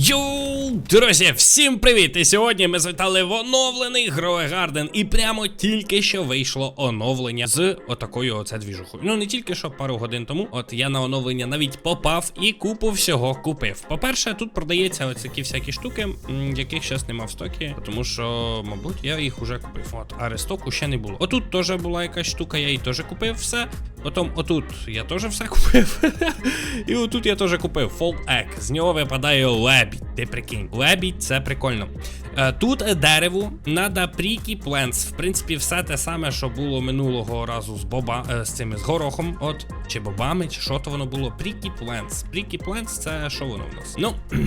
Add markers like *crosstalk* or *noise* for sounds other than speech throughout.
Yo! Друзі, всім привіт! І сьогодні ми завітали в оновлений Грое Гарден. І прямо тільки що вийшло оновлення з отакою оце двіжухою. Ну не тільки що пару годин тому. От я на оновлення навіть попав і купу всього купив. По-перше, тут продається ось такі всякі штуки, яких зараз нема в стокі, тому що, мабуть, я їх уже купив. От, а рестоку ще не було. Отут теж була якась штука, я її теж купив все. Потім отут я теж все *laughs* купив. І отут я теж купив Fold Egg. З нього випадає лебідь. Ти прикинь. Лебідь це прикольно. Е, Тут дереву надо Pricky Plants. В принципі, все те саме, що було минулого разу з боба е, з цими з горохом. От, чи бобами, чи що то воно було. Pricky Plants. Pricky Plants це що воно у нас? Ну, *clears throat*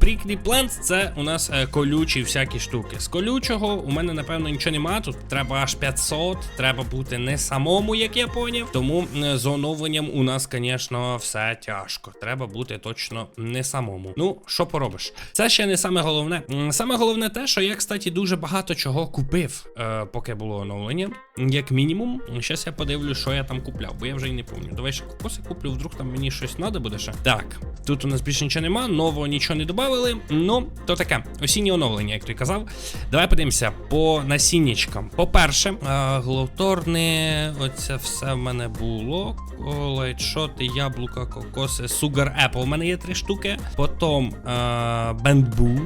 Prickly Plants це у нас е, колючі всякі штуки. З колючого у мене, напевно, нічого нема. Тут треба аж 500, треба бути не самому, як я поняв. Тому з оновленням у нас, звісно, все тяжко. Треба бути точно не самому. Ну, що поробиш? Це ще не саме головне. Саме головне те, що я, кстати, дуже багато чого купив, е, поки було оновлення. Як мінімум, зараз я подивлюсь, що я там купляв, бо я вже й не пам'ятаю. Давай ще кокоси куплю, вдруг там мені щось треба буде ще. Так, тут у нас більше нічого нема, нового нічого не додали. Ну, то таке, осіннє оновлення, як ти казав. Давай подивимося по насіннячкам. По-перше, е, гловторни, оце все в мене було. Лайтшоти, яблука, кокоси, Sugar Apple. У мене є три штуки. Потім е, бенбу.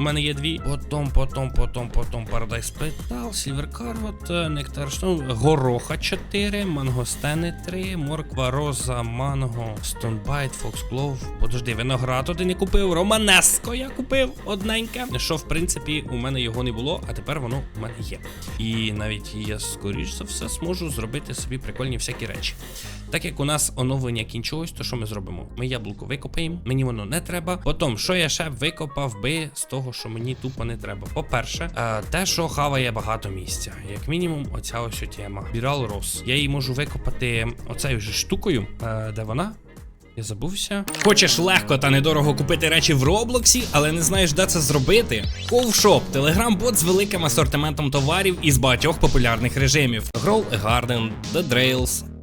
У мене є дві. Потім, потім, потім, потім Paradise Petal, Silver Carrot, Nectar Stone, Гороха 4, Мангостени 3, Морква, Роза, Манго, Stonebite, Foxglove. Подожди, виноград один не купив. Романеско я купив одненьке. Що, в принципі, у мене його не було, а тепер воно у мене є. І навіть я, скоріш за все, зможу зробити собі прикольні всякі речі. Так як у нас оновлення кінчилось, то що ми зробимо? Ми яблуко викопаємо, мені воно не треба. Потім, що я ще викопав би з того, що мені тупо не треба. По-перше, е, те, що хаває багато місця. Як мінімум, оця ось тема. Бірал Рос. Я її можу викопати оцею же штукою. Е, де вона? Я забувся. Хочеш легко та недорого купити речі в Роблоксі, але не знаєш, де це зробити? Ковшоп телеграм-бот з великим асортиментом товарів із багатьох популярних режимів: Grow a Garden, The Drails,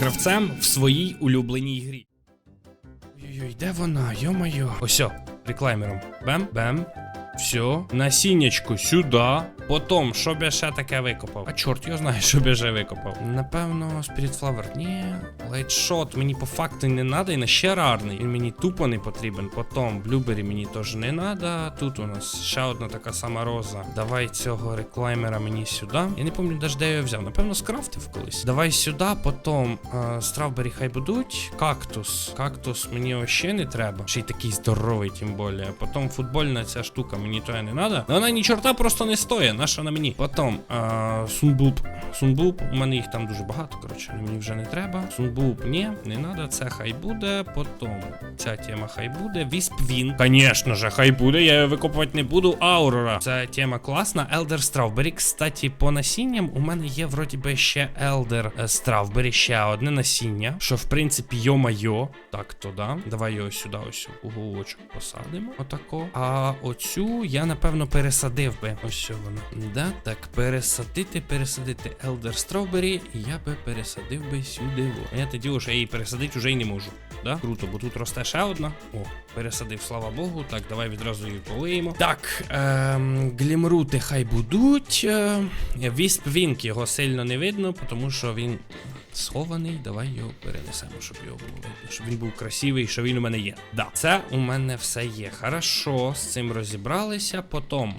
гравцем в своїй улюбленій грі. Ой-ой, де вона? Йо-моє. Осьо, реклаймером. Бем, бем. Все, насіннячку сюди. Потім, що б я ще таке викопав? А чорт його знає, *laughs* що б я ще викопав. Напевно, Spirit Flower. Ні. Лайтшот мені по факту не треба, і на ще рарний. Він мені тупо не потрібен. Потім блюбері мені теж не треба. Тут у нас ще одна така сама роза. Давай цього реклаймера мені сюди. Я не пам'ятаю навіть, де я його взяв. Напевно, скрафтив колись. Давай сюди, потім е, стравбері хай будуть. Кактус. Кактус мені вообще не треба. Ще й такий здоровий, тим більше. Потім футбольна ця штука мені то не треба. Вона ні чорта просто не стоїть. Наша на мені. Потім е, сунбуб. Сунбуб. У мене їх там дуже багато. Коротше, мені вже не треба. Сунбуб, ні, не треба. Це хай буде. Потім ця тема хай буде. Віспвін. Звісно же, хай буде. Я її викопувати не буду. Аурора. Ця тема класна. Елдер Стравбері. Кстати, по насінням у мене є вроді би ще Елдер Стравбері. Ще одне насіння. Що в принципі, йо-майо. Так, то да. Давай його сюди, ось у уголочок посадимо. Отако. А оцю я напевно пересадив би. Ось що вона. Да, так, пересадити, пересадити Елдер Стrawberry, я би пересадив би сюди. Во. А я тоді вже її пересадити вже й не можу. Да? Круто, бо тут росте ще одна. О, пересадив, слава Богу. Так, давай відразу її полиємо. Так, ем, глімрути хай будуть. Е, Вісп Вінк його сильно не видно, тому що він схований. Давай його перенесемо, щоб його було видно, щоб він був красивий, що він у мене є. Да, це у мене все є. Хорошо, з цим розібралися. Потом,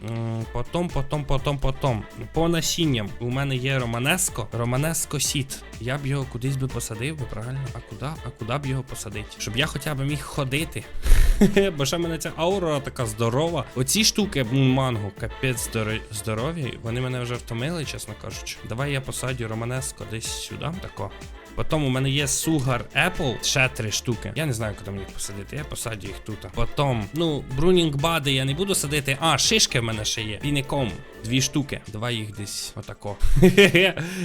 потом, потом, потом, потім. По насінням у мене є Романеско. Романеско сіт. Я б його кудись би посадив, би правильно. А куди? А куди б його посадити? Щоб я хоча б міг ходити. *laughs* Бо ще в мене ця аура така здорова. Оці штуки манго, капець здоро- здорові. Вони мене вже втомили, чесно кажучи. Давай я посадю Романеско десь сюди. Тако. Потім у мене є Sugar Apple, ще три штуки. Я не знаю, куди мені їх посадити. Я посадю їх тут. Потім, ну, Брунінг Бади я не буду садити. А, шишки в мене ще є. Пінеком. Дві штуки. Давай їх десь отако. *laughs*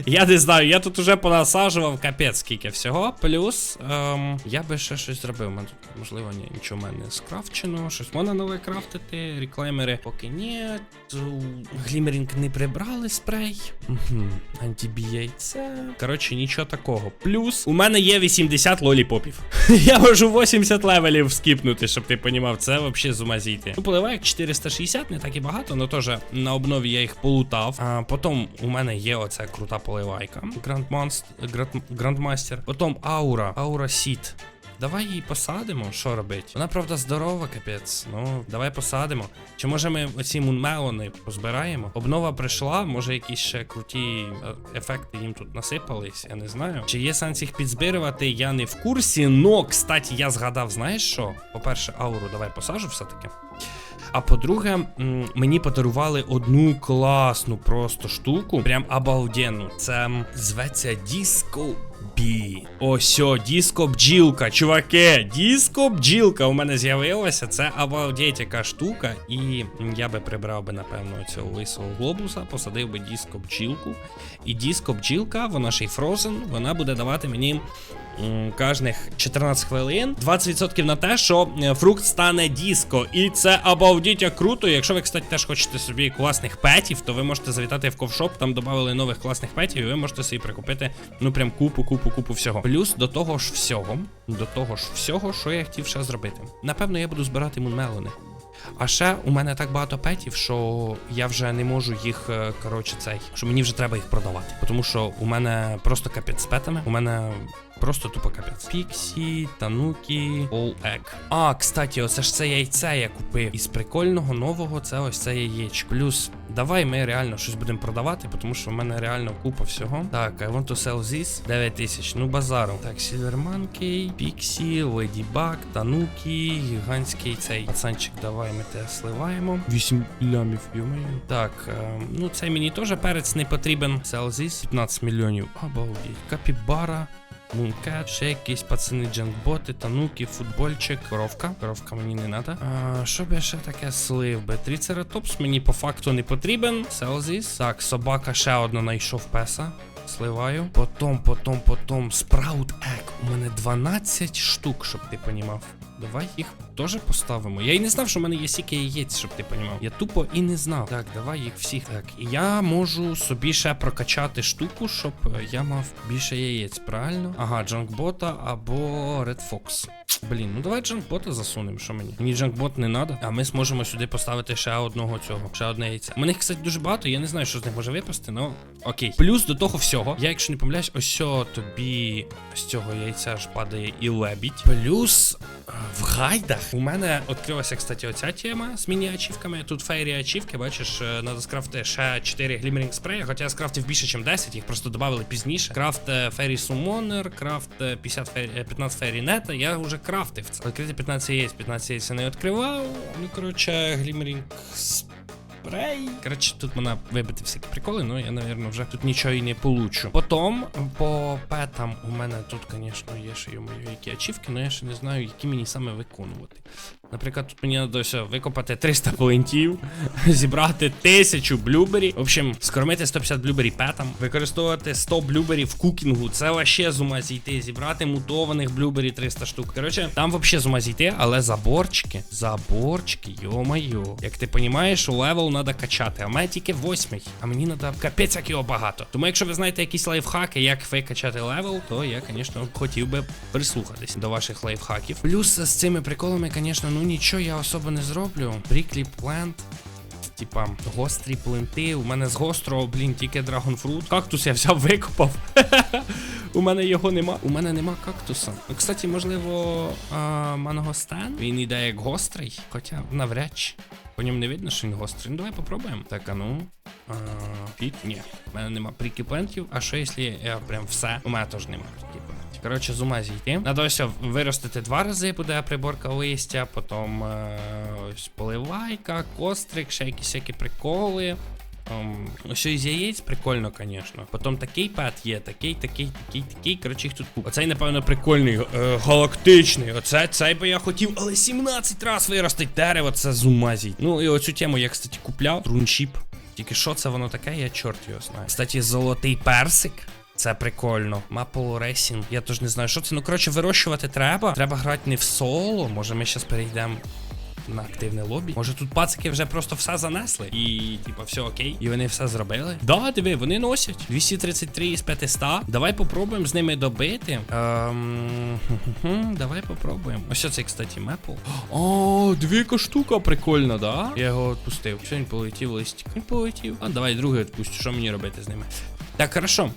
я не знаю, я тут уже понасаджував капець скільки всього. Плюс ем, я би ще щось зробив. Мене тут, можливо, ні, нічого в мене скрафчено. Щось можна нове крафтити. Реклеймери поки ні. Глімерінг не прибрали спрей. Антибієй. Це. Коротше, нічого такого. Плюс у мене є 80 лоліпопів. *laughs* я можу 80 левелів скіпнути, щоб ти понімав. Це взагалі з зійти. Ну, поливайок 460, не так і багато, але теж на обнові я їх полутав. А потім у мене є оця крута поливайка. Грандмастер. Потім аура. Аура Сіт. Давай її посадимо, що робить? Вона правда здорова, капець. Ну, давай посадимо. Чи може ми оці мунмелони позбираємо? Обнова прийшла, може якісь ще круті е, ефекти їм тут насипались, я не знаю. Чи є сенс їх підзбирувати, я не в курсі. Но, кстати, я згадав, знаєш що? По-перше, ауру давай посажу все-таки. А по-друге, мені подарували одну класну просто штуку, прям обалденну. Це зветься Disco Бі. Ось, диско бджілка, чуваки, диско бджілка у мене з'явилася. Це обалдеть яка штука. І я би прибрав би, напевно, цього лисого глобуса, посадив би диско бджілку. І диско бджілка, вона ще й фрозен, вона буде давати мені. Кожних 14 хвилин 20% на те, що е, фрукт стане диско. І це обалдіть круто. Якщо ви, кстати, теж хочете собі класних петів, то ви можете завітати в ковшоп, там додали нових класних петів, і ви можете собі прикупити ну прям купу, купу, купу всього. Плюс до того ж всього, до того ж всього, що я хотів ще зробити. Напевно, я буду збирати мунмелони. А ще у мене так багато петів, що я вже не можу їх, е, коротше, цей, що мені вже треба їх продавати. Тому що у мене просто капець з петами. У мене просто тупо капець. Піксі, танукі, Egg. А, кстати, оце ж це яйце я купив. Із прикольного нового це ось це яєчко. Плюс, давай ми реально щось будемо продавати, тому що в мене реально купа всього. Так, I want to sell this. 9 тисяч. Ну, базару. Так, Monkey, Піксі, Ladybug, Танукі, гігантський цей пацанчик, давай ми те сливаємо. 8 лямів, йомаю. Так, е, ну цей мені теж перець не потрібен. Sell this. 15 мільйонів. Обалдеть. Капібара. Мункет, ще якісь пацани джанкботи, тануки, футбольчик, коровка. Коровка мені не треба. Що б я ще таке слив би? Тріцератопс мені по факту не потрібен. Селзіс. Так, собака ще одна знайшов песа. Сливаю. Потом, потом, потом. Спраут Ек. У мене 12 штук, щоб ти понімав. Давай їх теж поставимо. Я і не знав, що в мене є стільки яєць, щоб ти понімав. Я тупо і не знав. Так, давай їх всіх. Так, я можу собі ще прокачати штуку, щоб е, я мав більше яєць, правильно? Ага, джанкбота або Red Fox. Блін, ну давай джанкбота засунемо, що мені. Мені джанкбот не треба, а ми зможемо сюди поставити ще одного цього, ще одне яйце. У мене кстати, дуже багато, я не знаю, що з них може випасти, ну окей. Плюс до того всього, я, якщо не помиляюсь, ось тобі з цього яйця ж падає і лебідь. Плюс е, в гайдах у мене відкрилася, кстати, оця тема з міні-ачівками. Тут фейрі ачівки, бачиш, треба скрафти ще 4 глімерінг спреї, хоча я скрафтив більше, ніж 10, їх просто додали пізніше. Крафт е, фейрі сумонер, крафт е, 50 фейрі, е, 15 фейрі нета, я вже крафтив це. Відкрити 15 яєць, 15 яєць я не відкривав. Ну, коротше, глімерінг спрей. Коротше, тут мене вибити всякі приколи, ну я, напевно, вже тут нічого і не получу. Потім, по петам, у мене тут, звісно, є ще мої які ачівки, але я ще не знаю, які мені саме виконувати. Наприклад, тут мені треба викопати 300 плентів, *laughs* зібрати 1000 блюбері. В общем, скормити 150 блюбері петам, використовувати 100 блюбері в кукінгу. Це вообще з ума зійти. Зібрати мутованих блюбері 300 штук. Коротше, там вообще з ума зійти, але заборчики, заборчики, йо-майо. Як ти розумієш, левел треба качати. А мене тільки восьмий. А мені треба капець як його багато. Тому якщо ви знаєте якісь лайфхаки, як викачати левел, то я, звісно, хотів би прислухатись до ваших лайфхаків. Плюс з цими приколами, звісно, ну нічого я особо не зроблю. Прікліп плент. Типа, гострі плинти. У мене з гострого, блін, тільки драгонфрут. Кактус я взяв, викопав. *laughs* У мене його нема. У мене нема кактуса. Ну, кстати, можливо, а, мангостан. Він іде як гострий, хоча навряд чи. По ньому не видно, що він гострий. Ну давай попробуємо. Так, а ну. А, пік? Ні. У мене нема прикіплентів. А що якщо я прям все? У мене теж нема прикіплентів. Коротше, з ума зійти. Надо ось виростити два рази, буде приборка листя, потім е, ось поливайка, кострик, ще якісь всякі приколи. Ем, ось із яєць прикольно, звісно. Потім такий пет є, такий, такий, такий, такий. Коротше, їх тут купа. Оцей, напевно, прикольний, е, галактичний. Оце цей би я хотів, але 17 раз виростить дерево, це з. Ну і оцю тему я, кстати, купляв. Труншіп. Тільки що це воно таке, я чорт його знаю. Кстати, золотий персик. Це прикольно. Maple Racing. Я теж не знаю, що це. Ну, коротше, вирощувати треба. Треба грати не в соло. Може, ми зараз перейдемо на активне лобі. Може тут пацики вже просто все занесли і, типа, все окей. І вони все зробили. Да, диви, вони носять. 233 із 500. Давай попробуємо з ними добити. Ем, давай попробуємо. Ось це, кстати, мепл. О, двіка штука прикольна, да? Я його відпустив. Все, він полетів листик. Він полетів. А давай другий відпустю. Що мені робити з ними? Так, хорошо.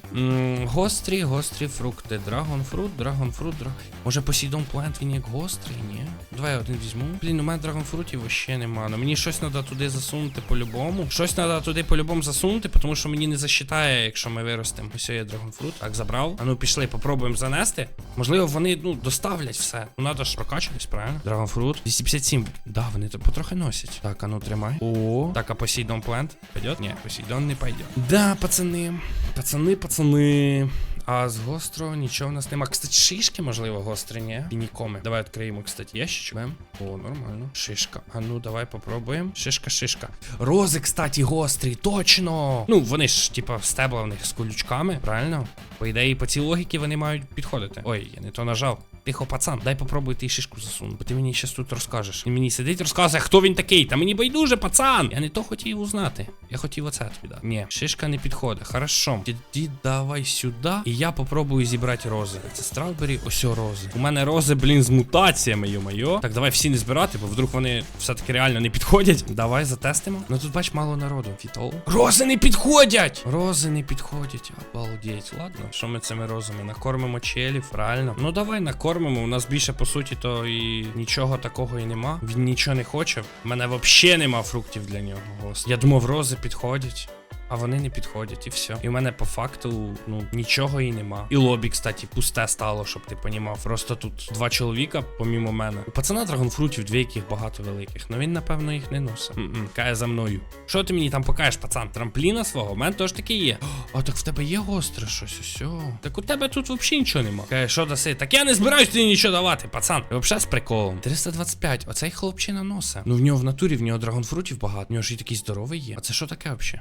Гострі, гострі фрукти. Драгонфрут, драгонфрут, драг... Може Посейдон Плент він як гострий, ні? Давай я один візьму. Блін, у мене драгонфрутів вообще нема. Ну мені щось треба туди засунути по-любому. Щось треба туди по-любому засунути, тому що мені не засчитає, якщо ми виростемо. Ось є драгонфрут. Так, забрав. А ну пішли, попробуємо занести. Можливо, вони ну доставлять все. Ну треба ж прокачатись, правильно? Драгонфрут. 257. Да, вони то потрохи носять. Так, а ну тримай. О, так, а Посейдон Плент пойдет? Ні, Посейдон не пойдет. Да, пацани. Пацани, пацани. А з гострого нічого в нас нема. Кстати, шишки, можливо, гострі, ні? І нікоми. Давай відкриємо, кстати, ящичок. О, нормально. Шишка. А ну, давай попробуємо. Шишка, шишка. Рози, кстати, гострі, точно. Ну, вони ж, типа, стебла в них з колючками, правильно? По ідеї, по цій логіки вони мають підходити. Ой, я не то нажав. Тихо, пацан, дай попробуй ти шишку засуну, бо ти мені щас тут розкажеш. Він мені сидить, розказує, хто він такий. Та мені байдуже, пацан. Я не то хотів узнати. Я хотів оце тобі дати. Ні, шишка не підходить. Хорошо. Тоді давай сюди. І я попробую зібрати рози. Це страубері, ось рози. У мене рози, блін, з мутаціями, йо-моє. Так, давай всі не збирати, бо вдруг вони все-таки реально не підходять. Давай затестимо. Ну тут бач мало народу. Фітол. Рози не підходять! Рози не підходять. Обалдеть. Ладно, що ми цими розами? Накормимо челів, правильно. Ну давай накормимо. У нас більше по суті, то і нічого такого і нема. Він нічого не хоче. У мене взагалі нема фруктів для нього. Я думав, рози підходять. А вони не підходять, і все. І в мене по факту, ну, нічого і нема. І лобі, кстати, пусте стало, щоб ти понімав. Просто тут два чоловіка, помімо мене. У пацана драгонфрутів дві яких багато великих. Ну він, напевно, їх не носить. М-м, Кає за мною. Що ти мені там покажеш, пацан? Трампліна свого? У мене теж таки є. А так в тебе є гостре щось, усьо. Так у тебе тут взагалі нічого нема. Каже, що даси? Так я не збираюсь тобі нічого давати, пацан. Взагалі з приколом. 325. Оцей хлопчина носа. Ну в нього в натурі, в нього драгонфрутів багато. В нього ж і такий здоровий є. А це що таке взагалі?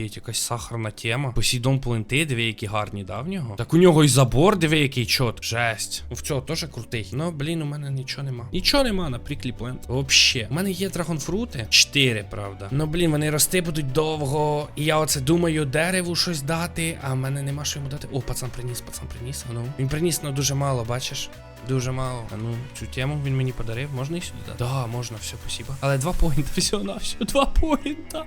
Обалдеть, якась сахарна тема. Посейдон плинти, диви, які гарні, да, в нього? Так у нього і забор, диви, який чот. Жесть. У цього теж крутий. Ну, блін, у мене нічого нема. Нічого нема на пріклі плент. Вообще. У мене є драгонфрути. Чотири, правда. Ну, блін, вони рости будуть довго. І я оце думаю, дереву щось дати, а в мене нема що йому дати. О, пацан приніс, пацан приніс. Ну. Він приніс, ну дуже мало, бачиш? Дуже мало. А ну, цю тему він мені подарив. Можна і сюди дати? Да, можна, все, спасибо. Але два поінта, все на все, два поінта.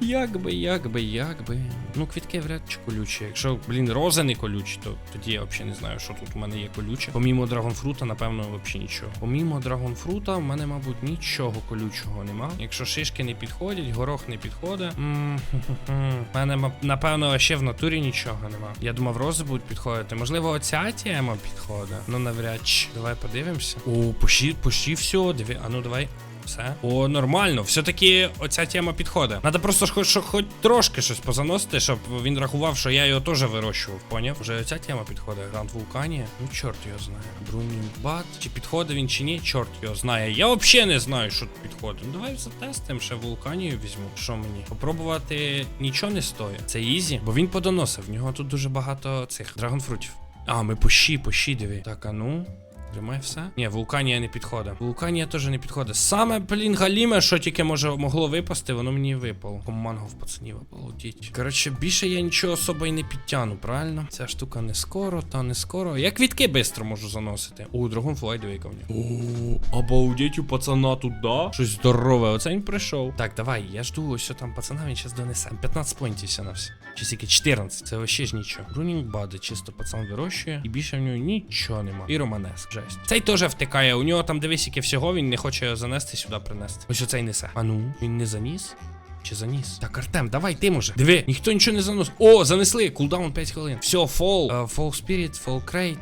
Як би, як би, як би. Ну, квітки вряд чи колючі. Якщо, блін, рози не колючі, то тоді я взагалі не знаю, що тут у мене є колюче. Помімо драгонфрута, напевно, взагалі нічого. Помімо драгонфрута, в мене, мабуть, нічого колючого нема. Якщо шишки не підходять, горох не підходить. хм-хм-хм. *laughs* Мене, напевно, ще в натурі нічого нема. Я думав, рози будуть підходити. Можливо, оця тема підходить. Ну, навряд чи. Давай подивимося. О, почти, почти все. Диві. А ну давай. Все. О, нормально. Все-таки оця тема підходить. Надо просто ж хоч, хоч трошки щось позаносити, щоб він рахував, що я його теж вирощував. Поняв? Вже оця тема підходить. Гранд Вулканія. Ну, чорт його знає. Брунінг Бат. Чи підходить він чи ні, чорт його знає. Я взагалі не знаю, що підходить. Ну давай затестимо, ще вулканію візьму. Що мені? Попробувати нічого не стоїть. Це ізі, бо він подоносив. В нього тут дуже багато цих драгонфрутів. А, ми пощі, пощі, диви. Так, а ну. Тримай все. Ні, вулканія не підходить. Вулканія теж не підходить. Саме, блін, галіме, що тільки може могло випасти, воно мені випало. Команго в пацанів обалдіть. Коротше, більше я нічого особо і не підтягну, правильно? Ця штука не скоро, та не скоро. Я квітки швидко можу заносити. У, диви яка в. О, обалдіть у пацана тут, да? Щось здорове. Оце він прийшов. Так, давай, я жду ось що там пацана, він зараз донесе. 15 поінтів все на все. Чи скільки? 14. Це вообще ж нічого. Рунінг бади, чисто пацан вирощує. І більше в нього нічого нема. І романеск. Жесть. Цей теж втикає. У нього там дивись, яке всього, він не хоче занести сюди принести. Ось оцей несе. А ну, він не заніс? Чи заніс? Так, Артем, давай ти може. Диви, ніхто нічого не заносить. О, занесли. Кулдаун 5 хвилин. Все, фол. Фол спіріт, фол крейт.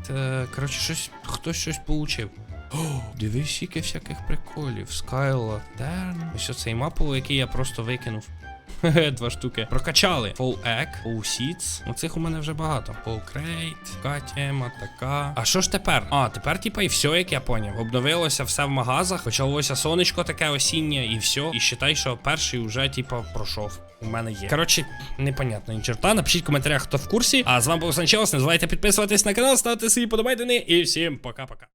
Коротше, щось, хтось щось получив. О, дивись, скільки всяких приколів. Skylaterm. Ось оцей мапу, який я просто викинув. Хе-хе, *laughs* два штуки. Прокачали. Full Egg, Full Seeds. Оцих у мене вже багато. Full Crate, така тема, така. А що ж тепер? А, тепер, типа, і все, як я поняв. Обновилося все в магазах, почалося сонечко таке осіннє, і все. І считай, що перший вже, типа, пройшов. У мене є. Коротше, непонятно ні черта. Напишіть в коментарях, хто в курсі. А з вами був Санчелос. Не забувайте підписуватись на канал, ставити свої подобайдени. І всім пока-пока.